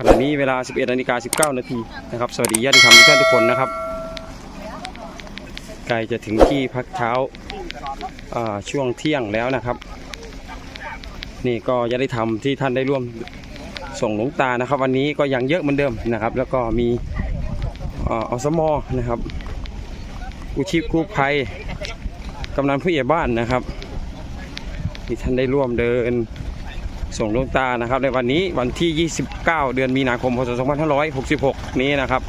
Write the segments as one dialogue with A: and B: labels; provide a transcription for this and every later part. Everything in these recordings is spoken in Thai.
A: ขณะนี้เวลา 11นาฬิกา19นาทีนะครับ สวัสดีญาติธรรมทุกท่านทุกคนนะครับใกล้จะถึงที่พักเช้าช่วงเที่ยงแล้วนะครับ นี่ก็ญาติธรรมที่ท่านได้ร่วมส่งหลวงตานะครับ วันนี้ก็ยังเยอะเหมือนเดิมนะครับ แล้วก็มีอ่าอสมนะครับอุชีพกู้ภัยกำนันผู้ใหญ่บ้านนะครับที่ท่านได้ร่วมเดิน ส่งหลวงตานะครับในวันนี้วันที่ 29 เดือนมีนาคมพศ2566 นี้นะครับ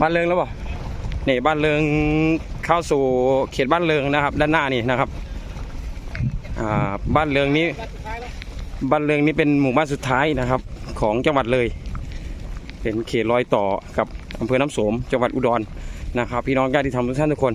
A: บ้านเริงแล้วเปล่านี่บ้านเริงเข้าสู่เขตบ้านเริงนะครับ ด้านหน้านี่นะครับบ้านเริงนี้บ้านเริงนี้เป็นหมู่บ้านสุดท้ายนะครับ ของจังหวัดเลย เป็นเขตรอยต่อกับอำเภอน้ำโสมจังหวัดอุดร นะครับ พี่น้องญาติธรรมทุกท่านทุกคน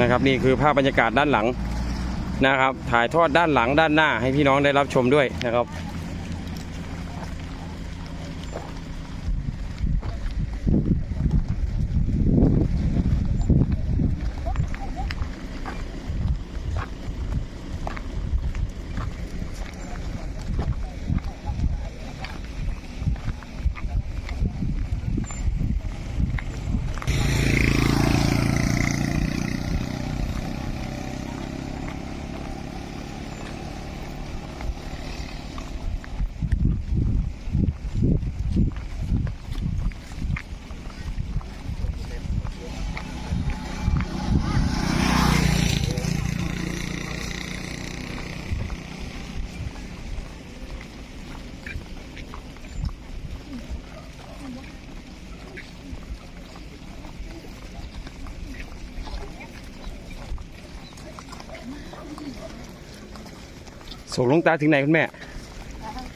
A: นะครับนี่คือภาพบรรยากาศด้านหลังนะครับ ถ่ายทอดด้านหลังด้านหน้าให้พี่น้องได้รับชมด้วยนะครับ ส่งหลุงตาถึงไหนคุณแม่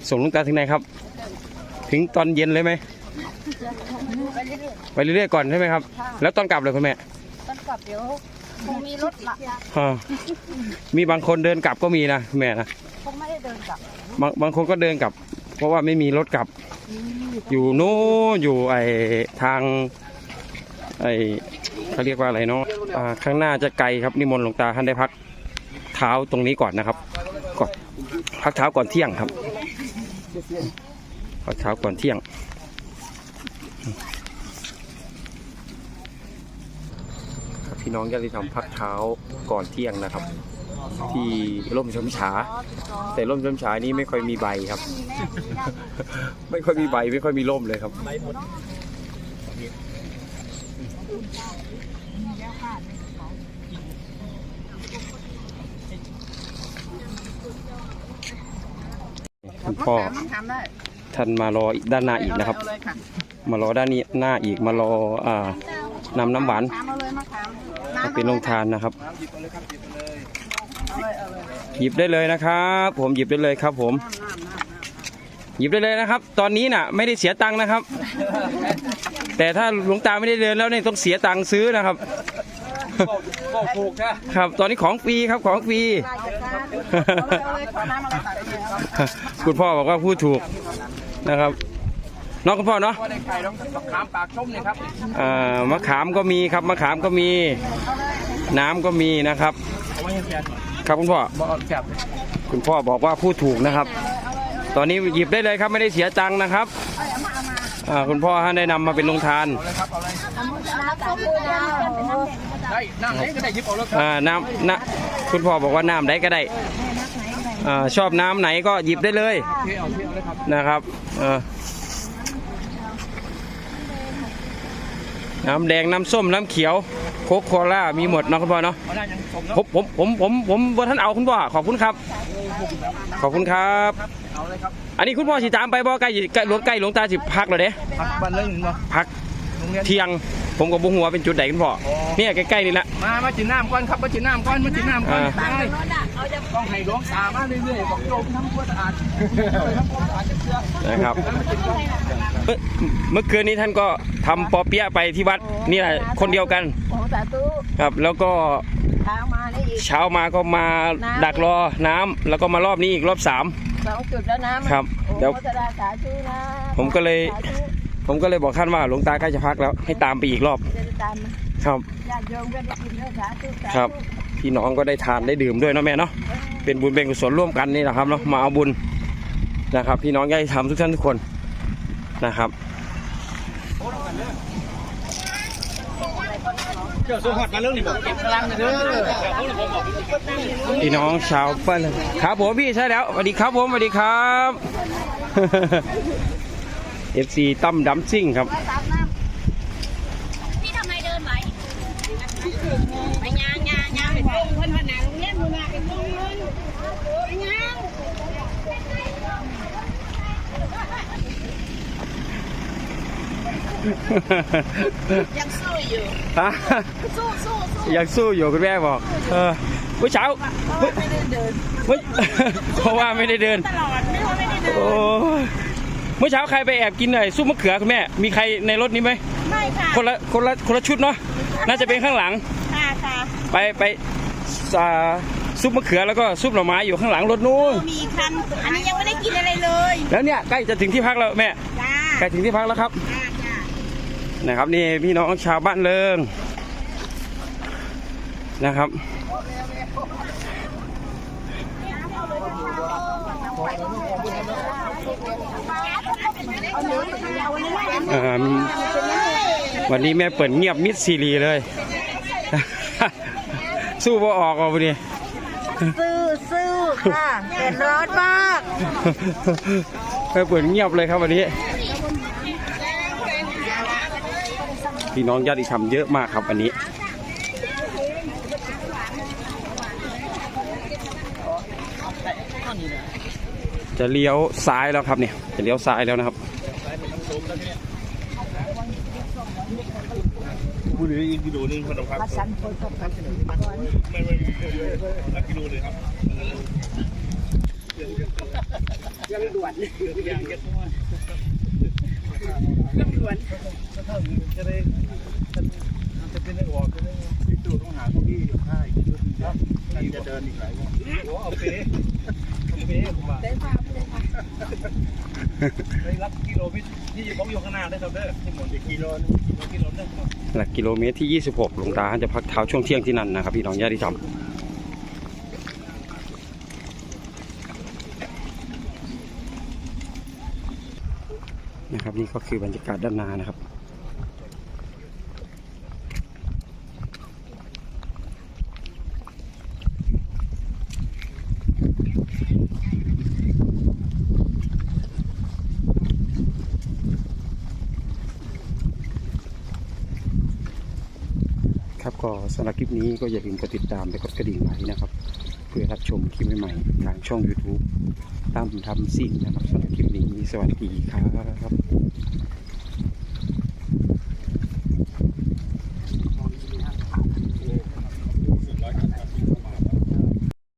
A: ส่งหลุงตาถึงไหนครับ ถึงตอนเย็นเลยไหมไปเรื่อยๆก่อนใช่ไหมครับ แล้วตอนกลับเลยคุณแม่
B: ต้นกลับเดี๋ยวคงมีรถละ
A: อ่ามีบางคนเดินกลับก็มีนะคุณแม่นะ
B: คงไม่ได้เดินกลับบา
A: งบางคนก็เดินกลับ เพราะว่าไม่มีรถกลับ อยู่นู้นอยู่ไอทาง ไอเขาเรียกว่าอะไรเนาะอ่าข้างหน้าจะไกลครับนิมนต์หลวงตาท่านได้พักเท้าตรงนี้ก่อนนะครับก่อน พักเท้าก่อนเที่ยงครับพักเท้าก่อนเที่ยง พี่น้องญาติธรรมพักเท้าก่อนเที่ยงนะครับ ที่ร่มชมฉา แต่ร่มชมฉานี้ไม่ค่อยมีใบครับ ไม่ค่อยมีใบไม่ค่อยมีร่มเลยครับ คุณพ่อ
B: ทำได้
A: ท่านมารออีกด้านหน้าอีกนะครับ
B: เอาเลยค่ะ
A: มารอด้านนี้หน้าอีกมารออ่านำน้ำหวาน
B: ถามเอาเลยมาถาม
A: มาเป็นโรงทานนะครับ
B: เอาเลยเอาเลย
A: หยิบได้เลยนะครับ ผมหยิบได้เลยครับ ผม
B: น้ำน้ำน้ำ
A: หยิบได้เลยนะครับ ตอนนี้น่ะ ไม่ได้เสียตังค์นะครับ แต่ถ้าหลวงตาไม่ได้เดินแล้วเนี่ยต้องเสียตังค์ซื้อนะครับ
C: บอกถูกนะครับ
A: ตอนนี้ของฟรีครับของฟรี
B: ได้จ้าเอาเลยเอาเลยขอน้ำอะไรตักเลยครับ
A: คุณพ่อบอกว่าพูดถูกนะครับน้องคุณพ่อเนาะ
C: ว่าได้ไข่ต้องต้องขามปากชมเนี่ยครับ
A: อ่ามะขามก็มีครับมะขามก็มี น้ำก็มีนะครับ
C: เอาไว้ให้แฟน
A: ครับคุณพ่อ
C: บอกแซ่บ
A: คุณพ่อบอกว่าพูดถูกนะครับ ตอนนี้หยิบได้เลยครับไม่ได้เสียตังค์นะครับอ่าคุณพ่อท่านได้นำมาเป็นโรงทาน
C: เอาเลยครับเอาเลย
B: น้ำสองมือดาว
C: ได้น้ำไหนก็ได้หยิบเอาเลยครับ
A: อ่าน้ำน้ำคุณพ่อบอกว่าน้ำไหนก็ได้อ่าชอบน้ำไหนก็หยิบได้เลย
C: เทเอาเทเอาเลยครับ
A: นะครับเออน้ำแดงน้ำส้มน้ำเขียวโคกโคล่ามีหมดเนาะคุณพ่อเนาะ
C: เอาได้ยังชมแล้ว
A: ผมผมผมผมผมว่าท่านเอาคุณพ่อขอบคุณครับ ขอบคุณครับ
C: เอาเลยครับ
A: อันนี้คุณพ่อสิตามไปบ่ใกล้ใกล้หลวงใกล้หลวงตาสิพักแล้วเด้
C: พักบ้านเลยเห็นบ่
A: พัก
C: โรงเรียน
A: เที่ยง ผมกับบุหัวาเป็นจุดไหนคุณพ่อเนี่ยใกล้ๆนี่ละ
C: มามาจินน้ำก่อนครับมาจินน้ำก่อนมาจินน้ำก่อน
A: อ่า
C: ได้ต้องให้หลวงตามาเรื่อยๆบอกโยมทำความสะอาดทำความสะอาดเชื่อ
A: นะครับเมื่อเมื่อคืนนี้ท่านก็ทำปอเปี๊ยะไปที่วัดนี่แหละคนเดียวกัน
B: โอ้สาธุ
A: ครับแล้วก็
B: ทางมานี่อีก
A: เช้ามาก็มา
B: น้ำ
A: ดักรอน้ำแล้วก็มารอบนี้อีกรอบสาม
B: สองจุดแล้วนะครับโอ้
A: เดี๋ยว
B: โหจะได้สาธุนะ
A: ผมก็เลย
B: สาธุ
A: ผมก็เลยบอกท่านว่าหลวงตาใกล้จะพักแล้ว ให้ตามไปอีกรอบ
B: จะได้ตามมา
A: ครับ
B: ญาติโยมก็ได้กินด้วยสาธุสาธุ
A: ครับ พี่น้องก็ได้ทานได้ดื่มด้วยเนาะแม่เนาะ เป็นบุญเป็นกุศลร่วมกันนี่แหละครับเนาะ มาเอาบุญนะครับ พี่น้องญาติธรรมทุกท่านทุกคนนะครับ
C: เจ้าสุหัสมาเรื่องนี้บอกเก็บพลังเด้อ
A: พี่น้องชาวบ้านครับผมพี่ใช่แล้วสวัสดีครับผมสวัสดีครับ FC ตั้มดัมซิ่งครับ
D: พี่ทำไมเดินไหวไปยางยางยางไปตรงคนผนังเล่นมือมาไปตรงเงินไปยางยังสู้อยู่
A: ฮะ
D: สู้สู้สู้
A: ยังสู้อยู่คุณแม่บอก เออเมื่อเช้าเมื่อ
B: ไม่ได้เดิน
A: เพราะว่าไม่ได้เดิน
D: ตลอดไม่ว่าไม่ได้เดิน
A: เมื่อเช้าใครไปแอบกินไอ้ซุปมะเขือคุณแม่ มีใครในรถนี้ไหม
D: ไม่ค่ะ
A: คนละคนละคนละชุดเนาะน่าจะเป็นข้างหลัง
D: ค่ะค่ะ
A: ไปไปอ่าซุปมะเขือแล้วก็ซุปหน่อไม้อยู่ข้างหลังรถนู้น
D: มีคันอันนี้ยังไม่ได้กินอะไรเลย
A: แล้วเนี่ยใกล้จะถึงที่พักแล้วแม่
D: จ้า
A: ใกล้ถึงที่พักแล้วครับ
D: จ้าจ้า
A: นะครับนี่พี่น้องชาวบ้านเลิงนะครับเอ่อ วันนี้แม่เปิดเงียบมิดซีรีเลย สู้บ่ออกอะวันนี้
B: สู้สู้ค่ะเดือดร้อนมาก
A: แม่เปิดเงียบเลยครับวันนี้ พี่น้องญาติธรรมเยอะมากครับวันนี้จะเลี้ยวซ้ายแล้วครับเนี่ย จะเลี้ยวซ้ายแล้วนะครับ
C: ผู้เหลืออีกกิโลนึงคนละครับ
B: มาสั่นคนก็พัก
C: ไม่ไม่ไม่กิโลเลยครับยังด่วนยังด่วนจะได้จะเป็นได้ออกจะได้ที่ตัวต้องหาพวกที่อยู่ค่ายครับนั่นจะเดินอีกหลายวันโอ้เอาเป๊ะเอาเป๊ะผมว่าได้ รักกิโลเมตรที่ผมอยู่ข้างหน้าได้ครับเด้อที่หมดกิโลนึงกิโลกิโลนึงครับ
A: หลักกิโลเมตรที่ 26หลวงตาจะพักเท้าช่วงเที่ยงที่นั่นนะครับพี่น้องญาติธรรมนะครับนี่ก็คือบรรยากาศด้านหน้านะครับ สำหรับคลิปนี้ก็อย่าลืมกดติดตามและกดกระดิ่งไว้นะครับ เพื่อรับชมคลิปใหม่ๆทางช่อง YouTube ตั้มทำสิ่งนะครับสำหรับคลิปนี้สวัสดีครับ